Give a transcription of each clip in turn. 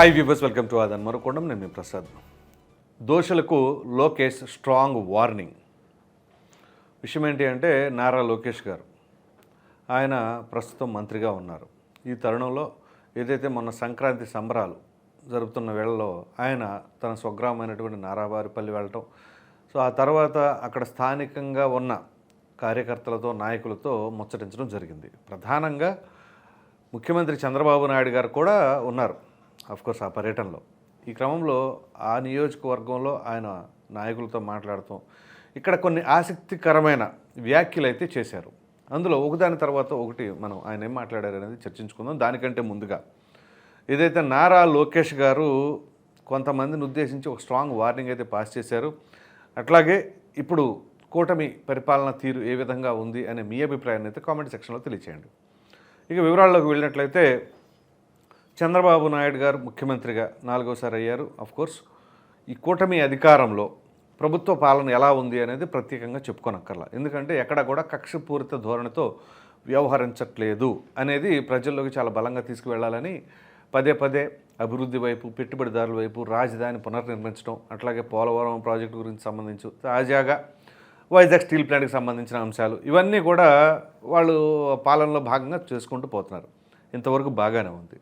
Hi viewers welcome to ఆదన్ మరొకొండం నేను మీ ప్రసాద్ దోషులకు లోకేష్ స్ట్రాంగ్ వార్నింగ్ విషయం ఏంటి అంటే నారా లోకేష్ గారు ఆయన ప్రస్తుతం మంత్రిగా ఉన్నారు. ఈ తరుణంలో ఏదైతే మొన్న సంక్రాంతి సంబరాలు జరుపుతున్న వేళలో ఆయన తన స్వగ్రామైనటువంటి నారావారిపల్లి వెళ్ళటం సో ఆ తర్వాత అక్కడ స్థానికంగా ఉన్న కార్యకర్తలతో నాయకులతో ముచ్చటించడం జరిగింది. ప్రధానంగా ముఖ్యమంత్రి చంద్రబాబు నాయుడు గారు కూడా ఉన్నారు. కోర్స్ ఆ పర్యటనలో. ఈ క్రమంలో ఆ నియోజకవర్గంలో ఆయన నాయకులతో మాట్లాడుతూ ఇక్కడ కొన్ని ఆసక్తికరమైన వ్యాఖ్యలు అయితే చేశారు. అందులో ఒకదాని తర్వాత ఒకటి మనం ఆయన ఏం మాట్లాడారు అనేది చర్చించుకుందాం. దానికంటే ముందుగా ఏదైతే నారా లోకేష్ గారు కొంతమందిని ఉద్దేశించి ఒక స్ట్రాంగ్ వార్నింగ్ అయితే పాస్ చేశారు. అట్లాగే ఇప్పుడు కూటమి పరిపాలన తీరు ఏ విధంగా ఉంది అనే మీ అభిప్రాయాన్ని అయితే కామెంట్ సెక్షన్లో తెలియచేయండి. ఇక వివరాల్లోకి వెళ్ళినట్లయితే చంద్రబాబు నాయుడు గారు ముఖ్యమంత్రిగా నాలుగోసారి అయ్యారు. కోర్స్ ఈ కూటమి అధికారంలో ప్రభుత్వ పాలన ఎలా ఉంది అనేది ప్రత్యేకంగా చెప్పుకోనక్కర్లా. ఎందుకంటే ఎక్కడ కూడా కక్షపూరిత ధోరణితో వ్యవహరించట్లేదు అనేది ప్రజల్లోకి చాలా బలంగా తీసుకువెళ్ళాలని పదే పదే అభివృద్ధి వైపు పెట్టుబడిదారుల వైపు రాజధాని పునర్నిర్మించడం అట్లాగే పోలవరం ప్రాజెక్టు గురించి సంబంధించి తాజాగా వైజాగ్ స్టీల్ ప్లాంట్కి సంబంధించిన అంశాలు ఇవన్నీ కూడా వాళ్ళు పాలనలో భాగంగా చేసుకుంటూ పోతున్నారు. ఇంతవరకు బాగానే ఉంది.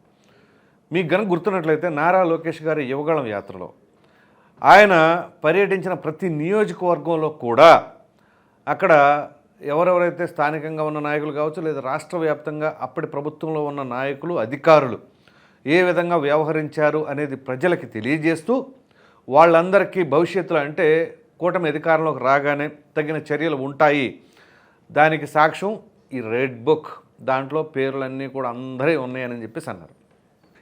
మీకు గనక గుర్తున్నట్లయితే నారా లోకేష్ గారి యువగాళం యాత్రలో ఆయన పర్యటించిన ప్రతి నియోజకవర్గంలో కూడా అక్కడ ఎవరెవరైతే స్థానికంగా ఉన్న నాయకులు కావచ్చు లేదా రాష్ట్ర వ్యాప్తంగా అప్పటి ప్రభుత్వంలో ఉన్న నాయకులు అధికారులు ఏ విధంగా వ్యవహరించారు అనేది ప్రజలకి తెలియజేస్తూ వాళ్ళందరికీ భవిష్యత్తులో అంటే కూటమి అధికారంలోకి రాగానే తగిన చర్యలు ఉంటాయి. దానికి సాక్ష్యం ఈ రెడ్ బుక్. దాంట్లో పేర్లన్నీ కూడా అందరే ఉన్నాయని చెప్పేసి అన్నారు.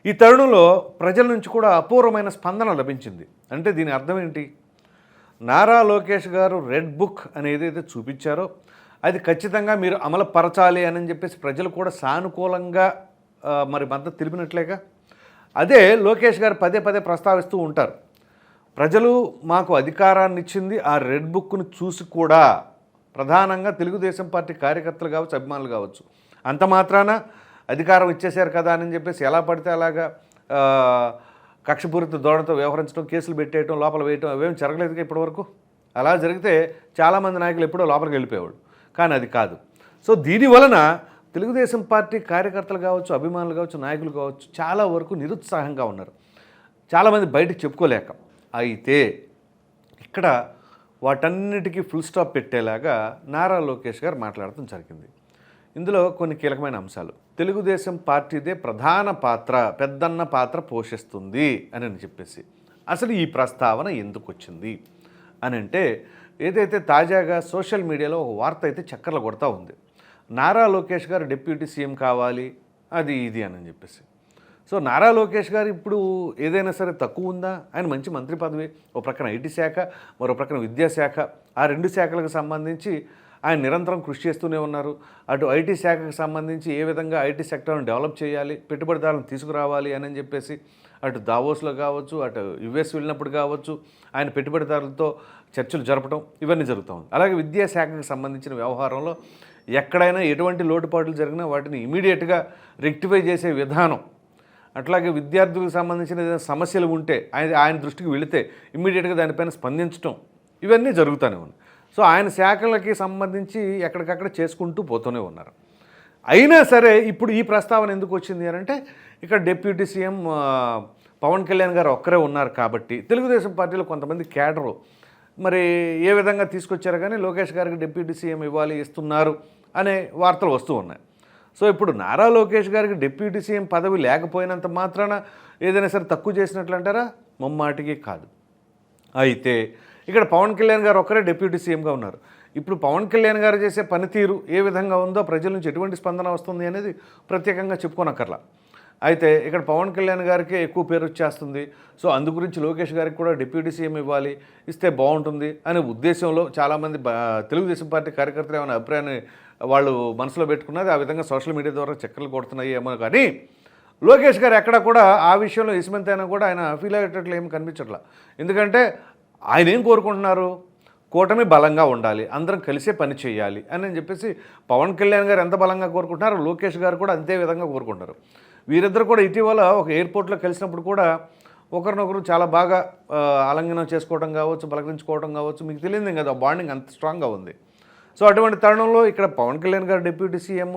ఈ తరుణంలో ప్రజల నుంచి కూడా అపూర్వమైన స్పందన లభించింది. అంటే దీని అర్థం ఏంటి? నారా లోకేష్ గారు రెడ్ బుక్ అనేది అయితే చూపించారో అది ఖచ్చితంగా మీరు అమలుపరచాలి అని చెప్పేసి ప్రజలు కూడా సానుకూలంగా మరి మద్దతు తెలిపినట్లేగా? అదే లోకేష్ గారు పదే పదే ప్రస్తావిస్తూ ఉంటారు. ప్రజలు మాకు అధికారాన్ని ఇచ్చింది ఆ రెడ్ బుక్ను చూసి కూడా ప్రధానంగా తెలుగుదేశం పార్టీ కార్యకర్తలు కావచ్చు అభిమానులు కావచ్చు. అంత మాత్రాన అధికారం ఇచ్చేశారు కదా అని చెప్పేసి ఎలా పడితే అలాగా కక్షపూరిత ధోరణితో వ్యవహరించడం కేసులు పెట్టేయటం లోపల వేయటం అవేం జరగలేదు ఇప్పటివరకు? అలా జరిగితే చాలామంది నాయకులు ఎప్పుడో లోపలికి వెళ్ళిపోయేవాడు కానీ అది కాదు. సో దీని వలన తెలుగుదేశం పార్టీ కార్యకర్తలు కావచ్చు అభిమానులు కావచ్చు నాయకులు కావచ్చు చాలా వరకు నిరుత్సాహంగా ఉన్నారు. చాలామంది బయటకు చెప్పుకోలేక అయితే ఇక్కడ వాటన్నిటికీ ఫుల్ స్టాప్ పెట్టేలాగా నారా లోకేష్ గారు మాట్లాడటం జరిగింది. ఇందులో కొన్ని కీలకమైన అంశాలు. తెలుగుదేశం పార్టీదే ప్రధాన పాత్ర పెద్దన్న పాత్ర పోషిస్తుంది అని అని చెప్పేసి. అసలు ఈ ప్రస్తావన ఎందుకు వచ్చింది అని అంటే ఏదైతే తాజాగా సోషల్ మీడియాలో ఒక వార్త అయితే చక్కర్లు కొడతా ఉంది. నారా లోకేష్ గారు డిప్యూటీ సీఎం కావాలి అది ఇది అని చెప్పేసి. సో నారా లోకేష్ గారు ఇప్పుడు ఏదైనా సరే తక్కువ ఉందా? ఆయన మంచి మంత్రి పదవి ఒక ప్రక్కన ఐటీ శాఖ మరో ప్రక్కన విద్యాశాఖ ఆ రెండు శాఖలకు సంబంధించి ఆయన నిరంతరం కృషి చేస్తూనే ఉన్నారు. అటు ఐటీ శాఖకు సంబంధించి ఏ విధంగా ఐటీ సెక్టర్ను డెవలప్ చేయాలి పెట్టుబడిదారులను తీసుకురావాలి అని చెప్పేసి అటు దావోస్లో కావచ్చు అటు యుఎస్ వెళ్ళినప్పుడు కావచ్చు ఆయన పెట్టుబడిదారులతో చర్చలు జరపడం ఇవన్నీ జరుగుతూ ఉంది అలాగే విద్యాశాఖకు సంబంధించిన వ్యవహారంలో ఎక్కడైనా ఎటువంటి లోటుపాట్లు జరిగినా వాటిని ఇమీడియట్గా రెక్టిఫై చేసే విధానం అట్లాగే విద్యార్థులకు సంబంధించిన ఏదైనా సమస్యలు ఉంటే ఆయన ఆయన దృష్టికి వెళితే ఇమీడియట్గా దానిపైన స్పందించడం ఇవన్నీ జరుగుతూనే ఉన్నాయి. సో ఆయన శాఖలకి సంబంధించి ఎక్కడికక్కడ చేసుకుంటూ పోతూనే ఉన్నారు. అయినా సరే ఇప్పుడు ఈ ప్రస్తావన ఎందుకు వచ్చింది అని అంటే ఇక్కడ డిప్యూటీ సీఎం పవన్ కళ్యాణ్ గారు ఒక్కరే ఉన్నారు కాబట్టి తెలుగుదేశం పార్టీలో కొంతమంది క్యాడరు మరి ఏ విధంగా తీసుకొచ్చారు కానీ లోకేష్ గారికి డిప్యూటీ సీఎం ఇవ్వాలి ఇస్తున్నారు అనే వార్తలు వస్తూ ఉన్నాయి. సో ఇప్పుడు నారా లోకేష్ గారికి డిప్యూటీ సీఎం పదవి లేకపోయినంత మాత్రాన ఏదైనా సరే తక్కువ చేసినట్లు అంటారా? ముమ్మాటికి కాదు. అయితే ఇక్కడ పవన్ కళ్యాణ్ గారు ఒక్కరే డిప్యూటీ సీఎంగా ఉన్నారు. ఇప్పుడు పవన్ కళ్యాణ్ గారు చేసే పనితీరు ఏ విధంగా ఉందో ప్రజల నుంచి ఎటువంటి స్పందన వస్తుంది అనేది ప్రత్యేకంగా చెప్పుకోనక్కర్లా. అయితే ఇక్కడ పవన్ కళ్యాణ్ గారికి ఎక్కువ పేరు వచ్చేస్తుంది. సో అందు గురించి లోకేష్ గారికి కూడా డిప్యూటీ సీఎం ఇవ్వాలి ఇస్తే బాగుంటుంది అనే ఉద్దేశంలో చాలామంది బా- తెలుగుదేశం పార్టీ కార్యకర్తలు ఏమైనా అభిప్రాయాన్ని వాళ్ళు మనసులో పెట్టుకున్నది ఆ విధంగా సోషల్ మీడియా ద్వారా చక్కర్లు కొడుతున్నాయి ఏమో కానీ లోకేష్ గారు ఎక్కడ కూడా ఆ విషయంలో ఇసుమంతైనా అయినా కూడా ఆయన ఫీల్ అయ్యేటట్లు ఏమి కనిపించట్లా. ఎందుకంటే ఆయన ఏం కోరుకుంటున్నారు? కూటమి బలంగా ఉండాలి అందరం కలిసే పని చేయాలి అని అని చెప్పేసి పవన్ కళ్యాణ్ గారు ఎంత బలంగా కోరుకుంటున్నారో లోకేష్ గారు కూడా అంతే విధంగా కోరుకుంటారు. వీరిద్దరు కూడా ఇటీవల ఒక ఎయిర్పోర్ట్లో కలిసినప్పుడు కూడా ఒకరినొకరు చాలా బాగా ఆలంఘనం చేసుకోవడం కావచ్చు బలకరించుకోవడం కావచ్చు మీకు తెలియదు కదా బాండింగ్ అంత స్ట్రాంగ్గా ఉంది. సో అటువంటి తరుణంలో ఇక్కడ పవన్ కళ్యాణ్ గారు డిప్యూటీ సీఎం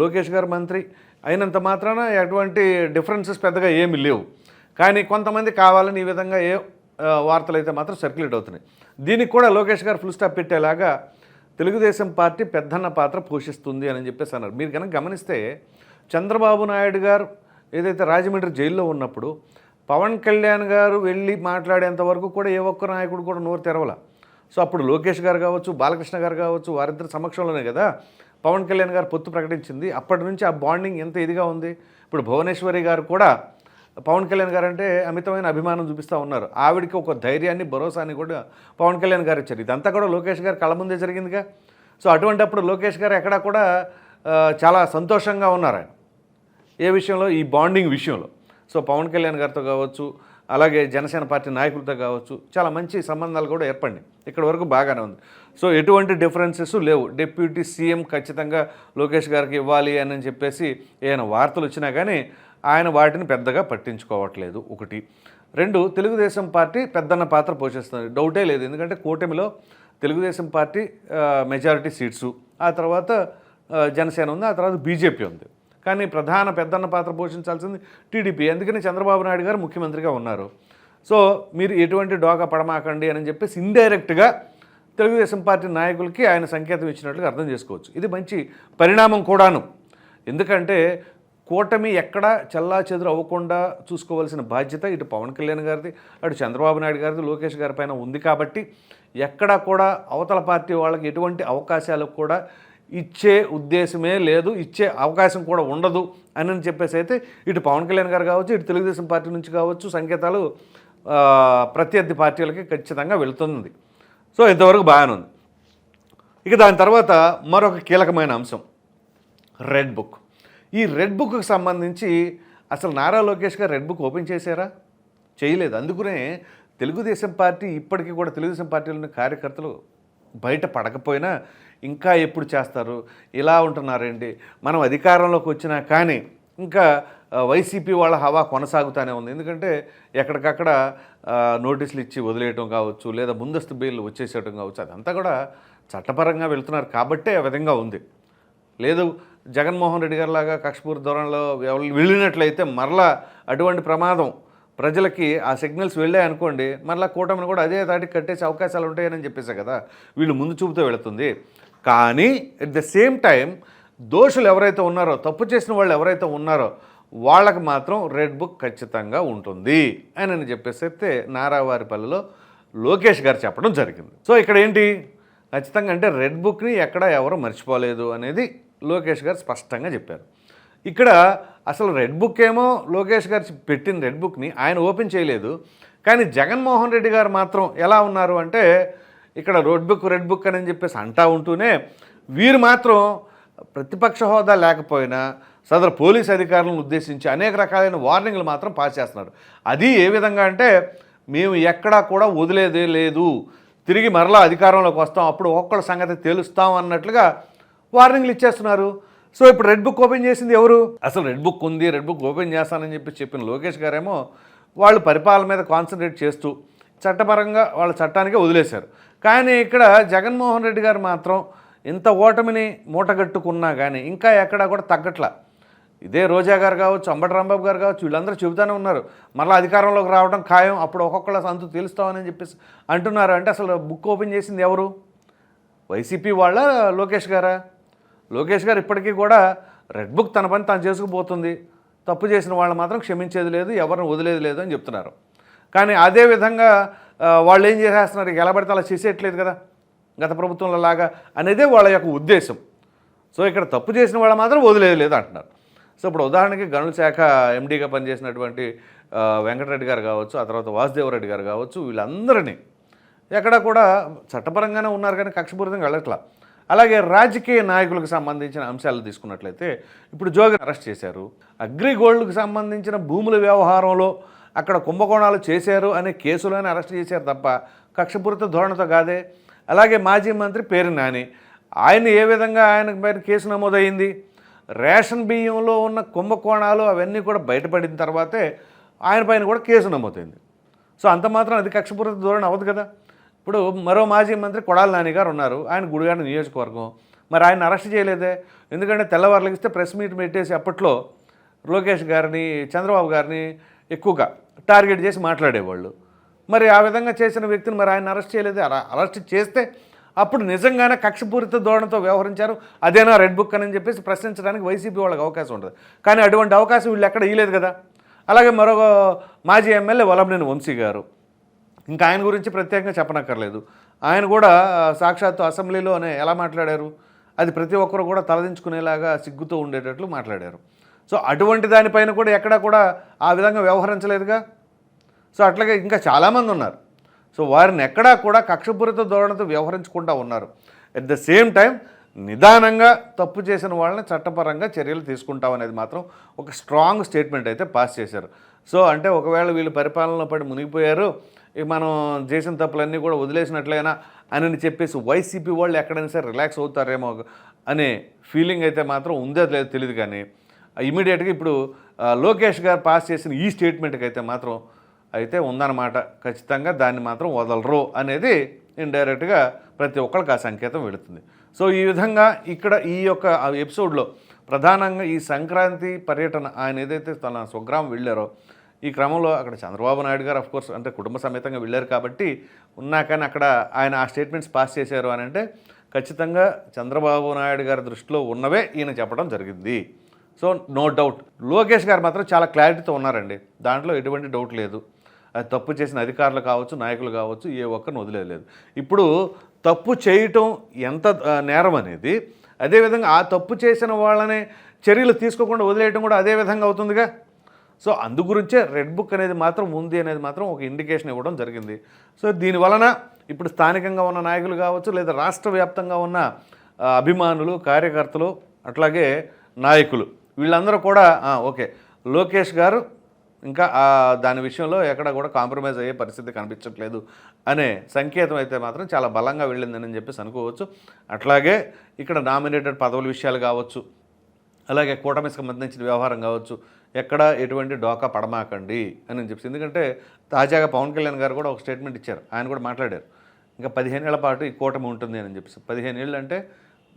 లోకేష్ గారు మంత్రి అయినంత మాత్రాన ఎటువంటి డిఫరెన్సెస్ పెద్దగా ఏమి లేవు. కానీ కొంతమంది కావాలని ఈ విధంగా ఏ వార్తలు అయితే మాత్రం సర్క్యులేట్ అవుతున్నాయి. దీనికి కూడా లోకేష్ గారు ఫుల్ స్టాప్ పెట్టేలాగా తెలుగుదేశం పార్టీ పెద్దన్న పాత్ర పోషిస్తుంది అని చెప్పేసి అన్నారు. మీరు కనుక గమనిస్తే చంద్రబాబు నాయుడు గారు ఏదైతే రాజమండ్రి జైల్లో ఉన్నప్పుడు పవన్ కళ్యాణ్ గారు వెళ్ళి మాట్లాడేంత వరకు కూడా ఏ ఒక్క నాయకుడు కూడా నోరు తెరవల. సో అప్పుడు లోకేష్ గారు కావచ్చు బాలకృష్ణ గారు కావచ్చు వారిద్దరి సమక్షంలోనే కదా పవన్ కళ్యాణ్ గారు పొత్తు ప్రకటించింది. అప్పటి నుంచి ఆ బాండింగ్ ఎంత ఇదిగా ఉంది. ఇప్పుడు భువనేశ్వరి గారు కూడా పవన్ కళ్యాణ్ గారు అంటే అమితమైన అభిమానం చూపిస్తూ ఉన్నారు. ఆవిడకి ఒక ధైర్యాన్ని భరోసాని కూడా పవన్ కళ్యాణ్ గారు ఇచ్చారు. ఇదంతా కూడా లోకేష్ గారు కళ్ళ ముందే జరిగిందిగా. సో అటువంటప్పుడు లోకేష్ గారు ఎక్కడా కూడా చాలా సంతోషంగా ఉన్నారు ఆయన. ఏ విషయంలో? ఈ బాండింగ్ విషయంలో. సో పవన్ కళ్యాణ్ గారితో కావచ్చు అలాగే జనసేన పార్టీ నాయకులతో కావచ్చు చాలా మంచి సంబంధాలు కూడా ఏర్పడినాయి. ఇక్కడ వరకు బాగానే ఉంది. సో ఎటువంటి డిఫరెన్సెస్ లేవు. డిప్యూటీ సీఎం ఖచ్చితంగా లోకేష్ గారికి ఇవ్వాలి అని చెప్పేసి ఏమైనా వార్తలు వచ్చినా కానీ ఆయన వాటిని పెద్దగా పట్టించుకోవట్లేదు. ఒకటి. రెండు తెలుగుదేశం పార్టీ పెద్దన్న పాత్ర పోషిస్తుంది. డౌటే లేదు. ఎందుకంటే కూటమిలో తెలుగుదేశం పార్టీ మెజారిటీ సీట్సు. ఆ తర్వాత జనసేన ఉంది. ఆ తర్వాత బీజేపీ ఉంది. కానీ ప్రధాన పెద్దన్న పాత్ర పోషించాల్సింది టీడీపీ. ఎందుకని చంద్రబాబు నాయుడు గారు ముఖ్యమంత్రిగా ఉన్నారు. సో మీరు ఎటువంటి డోకా పడమాకండి అని చెప్పేసి ఇండైరెక్ట్గా తెలుగుదేశం పార్టీ నాయకులకి ఆయన సంకేతం ఇచ్చినట్లుగా అర్థం చేసుకోవచ్చు. ఇది మంచి పరిణామం కూడాను. ఎందుకంటే కూటమి ఎక్కడ చల్లా చెదురు అవ్వకుండా చూసుకోవాల్సిన బాధ్యత ఇటు పవన్ కళ్యాణ్ గారిది అటు చంద్రబాబు నాయుడు గారిది లోకేష్ గారి పైన ఉంది కాబట్టి ఎక్కడా కూడా అవతల పార్టీ వాళ్ళకి ఎటువంటి అవకాశాలు కూడా ఇచ్చే ఉద్దేశమే లేదు ఇచ్చే అవకాశం కూడా ఉండదు అని చెప్పేసి అయితే ఇటు పవన్ కళ్యాణ్ గారు కావచ్చు ఇటు తెలుగుదేశం పార్టీ నుంచి కావచ్చు సంకేతాలు ప్రత్యర్థి పార్టీలకి ఖచ్చితంగా వెళుతుంది. సో ఇంతవరకు బాగానే ఉంది. ఇక దాని తర్వాత మరొక కీలకమైన అంశం రెడ్ బుక్. ఈ రెడ్ బుక్కి సంబంధించి అసలు నారా లోకేష్ గారు రెడ్ బుక్ ఓపెన్ చేశారా? చేయలేదు. అందుకనే తెలుగుదేశం పార్టీ ఇప్పటికీ కూడా తెలుగుదేశం పార్టీలోని కార్యకర్తలు బయట పడకపోయినా ఇంకా ఎప్పుడు చేస్తారు? ఇలా ఉంటున్నారండి. మనం అధికారంలోకి వచ్చినా కానీ ఇంకా వైసీపీ వాళ్ళ హవా కొనసాగుతూనే ఉంది. ఎందుకంటే ఎక్కడికక్కడ నోటీసులు ఇచ్చి వదిలేయటం కావచ్చు లేదా ముందస్తు బెయిల్ వచ్చేసేయటం కావచ్చు అదంతా కూడా చట్టపరంగా వెళ్తున్నారు కాబట్టే ఆ విధంగా ఉంది. లేదు జగన్మోహన్ రెడ్డి గారి లాగా కక్షపూర్ ధోరణిలో వెళ్ళినట్లయితే మరలా అటువంటి ప్రమాదం ప్రజలకి ఆ సిగ్నల్స్ వెళ్ళాయి అనుకోండి మరలా కూటమిని కూడా అదే దాటికి కట్టేసే అవకాశాలు ఉంటాయని చెప్పేసా కదా వీళ్ళు ముందు చూపుతూ వెళుతుంది. కానీ ఎట్ ద సేమ్ టైం దోషులు ఎవరైతే ఉన్నారో తప్పు చేసిన వాళ్ళు ఎవరైతే ఉన్నారో వాళ్ళకి మాత్రం రెడ్ బుక్ ఖచ్చితంగా ఉంటుంది అని అని చెప్పేసి అయితే నారావారిపల్లిలో లోకేష్ గారు చెప్పడం జరిగింది. సో ఇక్కడ ఏంటి? ఖచ్చితంగా అంటే రెడ్ బుక్ని ఎక్కడ ఎవరు మర్చిపోలేదు అనేది లోకేష్ గారు స్పష్టంగా చెప్పారు. ఇక్కడ అసలు రెడ్ బుక్ ఏమో లోకేష్ గారు పెట్టిన రెడ్ బుక్ని ఆయన ఓపెన్ చేయలేదు. కానీ జగన్మోహన్ రెడ్డి గారు మాత్రం ఎలా ఉన్నారు అంటే ఇక్కడ రోడ్ బుక్ రెడ్ బుక్ అని చెప్పేసి అంటా ఉంటూనే వీరు మాత్రం ప్రతిపక్ష హోదా లేకపోయినా సదరు పోలీస్ అధికారులను ఉద్దేశించి అనేక రకాలైన వార్నింగ్లు మాత్రం పాస్ చేస్తున్నారు. అది ఏ విధంగా అంటే మేము ఎక్కడా కూడా వదిలేదే లేదు. తిరిగి మరలా అధికారంలోకి వస్తాం. అప్పుడు ఒక్కళ్ళ సంగతి తెలుస్తాం అన్నట్లుగా వార్నింగ్లు ఇచ్చేస్తున్నారు. సో ఇప్పుడు రెడ్ బుక్ ఓపెన్ చేసింది ఎవరు? అసలు రెడ్ బుక్ ఉంది రెడ్ బుక్ ఓపెన్ చేస్తానని చెప్పి చెప్పిన లోకేష్ గారేమో వాళ్ళు పరిపాలన మీద కాన్సన్ట్రేట్ చేస్తూ చట్టపరంగా వాళ్ళ చట్టానికే వదిలేశారు. కానీ ఇక్కడ జగన్మోహన్ రెడ్డి గారు మాత్రం ఇంత ఓటమిని మూటగట్టుకున్నా కానీ ఇంకా ఎక్కడా కూడా తగ్గట్లా. ఇదే రోజా గారు కావచ్చు అంబటి రాంబాబు గారు కావచ్చు వీళ్ళందరూ చెబుతూనే ఉన్నారు. మళ్ళీ అధికారంలోకి రావడం ఖాయం అప్పుడు ఒక్కొక్కళ్ళ సంతు తెలుస్తామని చెప్పేసి అంటున్నారు. అంటే అసలు బుక్ ఓపెన్ చేసింది ఎవరు? వైసీపీ వాళ్ళ లోకేష్ గారా? లోకేష్ గారు ఇప్పటికీ కూడా రెడ్ బుక్ తన పని తాను చేసుకుపోతుంది. తప్పు చేసిన వాళ్ళు మాత్రం క్షమించేది లేదు ఎవరిని వదిలేదు లేదు అని చెప్తున్నారు. కానీ అదే విధంగా వాళ్ళు ఏం చేసేస్తున్నారు? ఇక ఎలా పడితే అలా చేసేయట్లేదు కదా. గత ప్రభుత్వంలో లాగా అనేదే వాళ్ళ యొక్క ఉద్దేశం. సో ఇక్కడ తప్పు చేసిన వాళ్ళు మాత్రం వదిలేదు లేదు అంటున్నారు. సో ఇప్పుడు ఉదాహరణకి గనుల శాఖ ఎండీగా పనిచేసినటువంటి వెంకటరెడ్డి గారు కావచ్చు ఆ తర్వాత వాసుదేవరెడ్డి గారు కావచ్చు వీళ్ళందరినీ ఎక్కడ కూడా చట్టపరంగానే ఉన్నారు కానీ కక్షపూరితంగా వెళ్ళట్లా. అలాగే రాజకీయ నాయకులకు సంబంధించిన అంశాలు తీసుకున్నట్లయితే ఇప్పుడు జోగి అరెస్ట్ చేశారు. అగ్రిగోల్డ్కు సంబంధించిన భూముల వ్యవహారంలో అక్కడ కుంభకోణాలు చేశారు అనే కేసులోనే అరెస్ట్ చేశారు తప్ప కక్షపూరిత ధోరణితో కాదే. అలాగే మాజీ మంత్రి పేరు నాని. ఆయన ఏ విధంగా ఆయన పైన కేసు నమోదైంది? రేషన్ బియ్యంలో ఉన్న కుంభకోణాలు అవన్నీ కూడా బయటపడిన తర్వాతే ఆయన పైన కూడా కేసు నమోదైంది. సో అంత మాత్రం అది కక్షపూరిత ధోరణి అవ్వదు కదా? ఇప్పుడు మరో మాజీ మంత్రి కొడాల నాని గారు ఉన్నారు. ఆయన గుడిగాడ నియోజకవర్గం. మరి ఆయన అరెస్ట్ చేయలేదే? ఎందుకంటే తెల్లవారులకిస్తే ప్రెస్ మీట్ పెట్టేసి అప్పట్లో లోకేష్ గారిని చంద్రబాబు గారిని ఎక్కువగా టార్గెట్ చేసి మాట్లాడేవాళ్ళు. మరి ఆ విధంగా చేసిన వ్యక్తిని మరి ఆయన అరెస్ట్ చేయలేదు? అరెస్ట్ చేస్తే అప్పుడు నిజంగానే కక్షపూరిత ధోరణితో వ్యవహరించారు. అదేనా రెడ్ బుక్ అని చెప్పేసి ప్రశ్నించడానికి వైసీపీ వాళ్ళకి అవకాశం ఉంటుంది. కానీ అటువంటి అవకాశం వీళ్ళు ఎక్కడ ఇవ్వలేదు కదా? అలాగే మరొక మాజీ ఎమ్మెల్యే వలంనేని వంశీ గారు. ఇంకా ఆయన గురించి ప్రత్యేకంగా చెప్పనక్కర్లేదు. ఆయన కూడా సాక్షాత్తు అసెంబ్లీలోనే ఎలా మాట్లాడారు? అది ప్రతి ఒక్కరు కూడా తలదించుకునేలాగా సిగ్గుతో ఉండేటట్లు మాట్లాడారు. సో అటువంటి దానిపైన కూడా ఎక్కడా కూడా ఆ విధంగా వ్యవహరించలేదుగా? సో అట్లాగే ఇంకా చాలామంది ఉన్నారు. సో వారిని ఎక్కడా కూడా కక్షపూరిత ధోరణితో వ్యవహరించకుండా ఉన్నారు. అట్ ద సేమ్ టైం నిదానంగా తప్పు చేసిన వాళ్ళని చట్టపరంగా చర్యలు తీసుకుంటామనేది మాత్రం ఒక స్ట్రాంగ్ స్టేట్మెంట్ అయితే పాస్ చేశారు. సో అంటే ఒకవేళ వీళ్ళు పరిపాలనలో పడి మునిగిపోయారు మనం చేసిన తప్పులన్నీ కూడా వదిలేసినట్లయినా అని చెప్పేసి వైసీపీ వాళ్ళు ఎక్కడైనా సరే రిలాక్స్ అవుతారేమో అనే ఫీలింగ్ అయితే మాత్రం ఉందో లేదో తెలియదు కానీ ఇమీడియట్గా ఇప్పుడు లోకేష్ గారు పాస్ చేసిన ఈ స్టేట్మెంట్కి అయితే మాత్రం అయితే ఉందన్నమాట. ఖచ్చితంగా దాన్ని మాత్రం వదలరు అనేది ఇండైరెక్ట్గా ప్రతి ఒక్కరికి ఆ సంకేతం వెళుతుంది. సో ఈ విధంగా ఇక్కడ ఈ యొక్క ఎపిసోడ్లో ప్రధానంగా ఈ సంక్రాంతి పర్యటన ఆయన ఏదైతే తన స్వగ్రామం వెళ్ళారో ఈ క్రమంలో అక్కడ చంద్రబాబు నాయుడు గారు కోర్స్ అంటే కుటుంబ సమేతంగా వెళ్ళారు కాబట్టి ఉన్నా కానీ అక్కడ ఆయన ఆ స్టేట్మెంట్స్ పాస్ చేశారు అని అంటే ఖచ్చితంగా చంద్రబాబు నాయుడు గారి దృష్టిలో ఉన్నవే ఈయన చెప్పడం జరిగింది. సో నో డౌట్ లోకేష్ గారు మాత్రం చాలా క్లారిటీతో ఉన్నారండి. దాంట్లో ఎటువంటి డౌట్ లేదు. అది తప్పు చేసిన అధికారులు కావచ్చు నాయకులు కావచ్చు ఏ ఒక్కరిని వదిలేదు ఇప్పుడు తప్పు చేయటం ఎంత నేరం అనేది అదేవిధంగా ఆ తప్పు చేసిన వాళ్ళని చర్యలు తీసుకోకుండా వదిలేయటం కూడా అదే విధంగా అవుతుందిగా? సో అందు గురించే రెడ్ బుక్ అనేది మాత్రం ఉంది అనేది మాత్రం ఒక ఇండికేషన్ ఇవ్వడం జరిగింది. సో దీని వలన ఇప్పుడు స్థానికంగా ఉన్న నాయకులు కావచ్చు లేదా రాష్ట్ర వ్యాప్తంగా ఉన్న అభిమానులు కార్యకర్తలు అట్లాగే నాయకులు వీళ్ళందరూ కూడా ఓకే. లోకేష్ గారు ఇంకా దాని విషయంలో ఎక్కడ కూడా కాంప్రమైజ్ అయ్యే పరిస్థితి కనిపించట్లేదు అనే సంకేతం అయితే మాత్రం చాలా బలంగా వెళ్ళిందని చెప్పేసి అనుకోవచ్చు. అట్లాగే ఇక్కడ నామినేటెడ్ పదవుల విషయాలు కావచ్చు అలాగే కూటమికి సంబంధించిన వ్యవహారం కావచ్చు ఎక్కడ ఎటువంటి డోకా పడమాకండి అని చెప్పి ఎందుకంటే తాజాగా పవన్ కళ్యాణ్ గారు కూడా ఒక స్టేట్మెంట్ ఇచ్చారు. ఆయన కూడా మాట్లాడారు. ఇంకా పదిహేను ఏళ్ళ పాటు ఈ కూటమి ఉంటుంది అని చెప్పేసి. పదిహేను ఏళ్ళు అంటే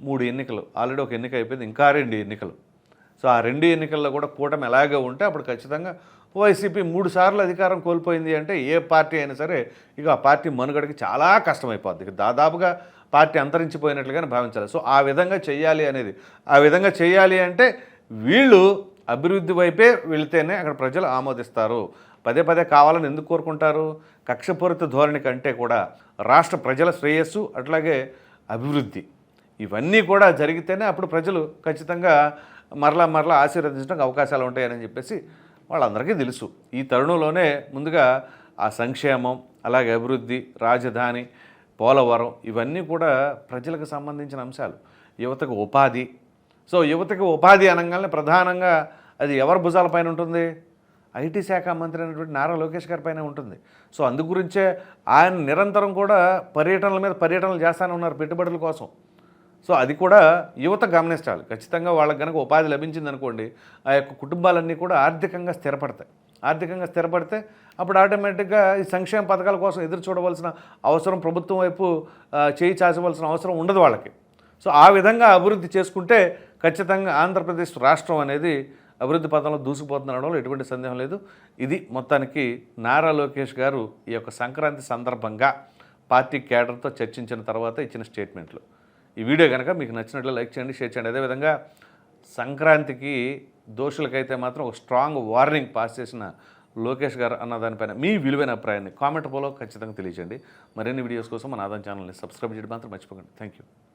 మూడు ఎన్నికలు. ఆల్రెడీ ఒక ఎన్నిక అయిపోయింది. ఇంకా రెండు ఎన్నికలు. సో ఆ రెండు ఎన్నికల్లో కూడా కూటమి ఎలాగే ఉంటే అప్పుడు ఖచ్చితంగా వైసీపీ మూడు సార్లు అధికారం కోల్పోయింది అంటే ఏ పార్టీ అయినా సరే ఇక ఆ పార్టీ మనుగడకి చాలా కష్టమైపోద్ది. ఇక దాదాపుగా పార్టీ అంతరించిపోయినట్లుగానే భావించాలి. సో ఆ విధంగా చేయాలి అనేది. ఆ విధంగా చేయాలి అంటే వీళ్ళు అభివృద్ధి వైపే వెళితేనే అక్కడ ప్రజలు ఆమోదిస్తారు. పదే పదే కావాలని ఎందుకు కోరుకుంటారు? కక్షపూరిత ధోరణి కంటే కూడా రాష్ట్ర ప్రజల శ్రేయస్సు అట్లాగే అభివృద్ధి. ఇవన్నీ కూడా జరిగితేనే అప్పుడు ప్రజలు ఖచ్చితంగా మరలా మరలా ఆశీర్వదించడానికి అవకాశాలు ఉంటాయని చెప్పేసి వాళ్ళందరికీ తెలుసు. ఈ తరుణంలోనే ముందుగా ఆ సంక్షేమం అలాగే అభివృద్ధి రాజధాని పోలవరం ఇవన్నీ కూడా ప్రజలకు సంబంధించిన అంశాలు. యువతకు ఉపాధి సో యువతకి ఉపాధి అనగానే ప్రధానంగా అది ఎవరి భుజాలపైన ఉంటుంది? ఐటీ శాఖ మంత్రి అయినటువంటి నారా లోకేష్ గారి పైన ఉంటుంది. సో అందు గురించే ఆయన నిరంతరం కూడా పర్యటనల మీద పర్యటనలు చేస్తానే ఉన్నారు పెట్టుబడుల కోసం. సో అది కూడా యువత గమనించాలి. ఖచ్చితంగా వాళ్ళకి కనుక ఉపాధి లభించింది అనుకోండి ఆ యొక్క కుటుంబాలన్నీ కూడా ఆర్థికంగా స్థిరపడతాయి. ఆర్థికంగా స్థిరపడితే అప్పుడు ఆటోమేటిక్గా ఈ సంక్షేమ పథకాల కోసం ఎదురు చూడవలసిన అవసరం ప్రభుత్వం వైపు చేయి చాచవలసిన అవసరం ఉండదు వాళ్ళకి. సో ఆ విధంగా అభివృద్ధి చేసుకుంటే ఖచ్చితంగా ఆంధ్రప్రదేశ్ రాష్ట్రం అనేది అభివృద్ధి పథంలో దూసుకుపోతుందనడంలో ఎటువంటి సందేహం లేదు. ఇది మొత్తానికి నారా లోకేష్ గారు ఈ యొక్క సంక్రాంతి సందర్భంగా పార్టీ కేడర్తో చర్చించిన తర్వాత ఇచ్చిన స్టేట్మెంట్లు. ఈ వీడియో కనుక మీకు నచ్చినట్లు లైక్ చేయండి షేర్ చేయండి. అదేవిధంగా సంక్రాంతికి దోషులకైతే మాత్రం ఒక స్ట్రాంగ్ వార్నింగ్ పాస్ చేసిన లోకేష్ గారు అన్న దానిపైన మీ విలువైన అభిప్రాయాన్ని కామెంట్ పోలో ఖచ్చితంగా తెలియజేయండి. మరిన్ని వీడియోస్ కోసం మన ఆదాన్ ఛానల్ని సబ్స్క్రైబ్ చేయడం మాత్రం మర్చిపోకండి. Thank you